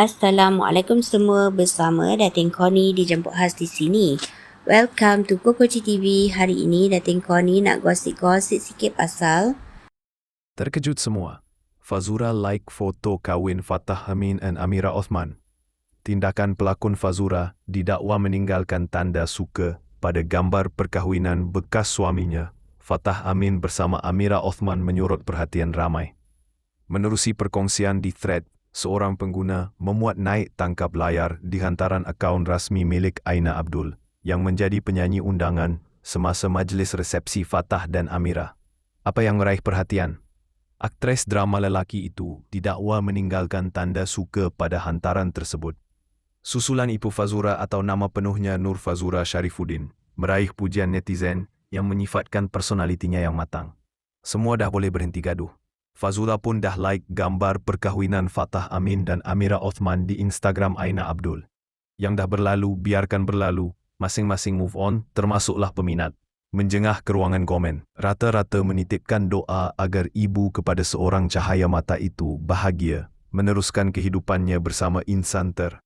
Assalamualaikum semua bersama Datin Connie dijemput khas di sini. Welcome to Kokoci TV. Hari ini Datin Connie nak gosip-gosip sikit pasal Terkejut semua. Fazura like foto kahwin Fatah Amin dan Amira Osman. Tindakan pelakon Fazura didakwa meninggalkan tanda suka pada gambar perkahwinan bekas suaminya. Fatah Amin bersama Amira Osman menyorot perhatian ramai. Menerusi perkongsian di thread, seorang pengguna memuat naik tangkap layar di hantaran akaun rasmi milik Aina Abdul yang menjadi penyanyi undangan semasa majlis resepsi Fatah dan Amira. Apa yang meraih perhatian? Aktris drama lelaki itu didakwa meninggalkan tanda suka pada hantaran tersebut. Susulan Ibu Fazura atau nama penuhnya Nur Fazura Sharifuddin meraih pujian netizen yang menyifatkan personalitinya yang matang. Semua dah boleh berhenti gaduh. Fazura pun dah like gambar perkahwinan Fatah Amin dan Amira Othman di Instagram Aina Abdul. Yang dah berlalu, biarkan berlalu. Masing-masing move on, termasuklah peminat. Menjengah ke ruangan komen, rata-rata menitipkan doa agar ibu kepada seorang cahaya mata itu bahagia meneruskan kehidupannya bersama insan ter.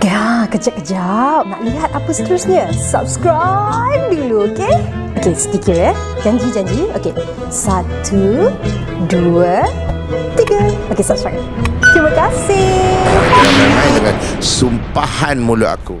Ya, kejap-kejap. Nak lihat apa seterusnya? Subscribe dulu, okey? Sedikit ya. Janji-janji. Okey. Satu, dua, tiga. Okey, subscribe. Terima kasih. Dengan sumpahan mulut aku.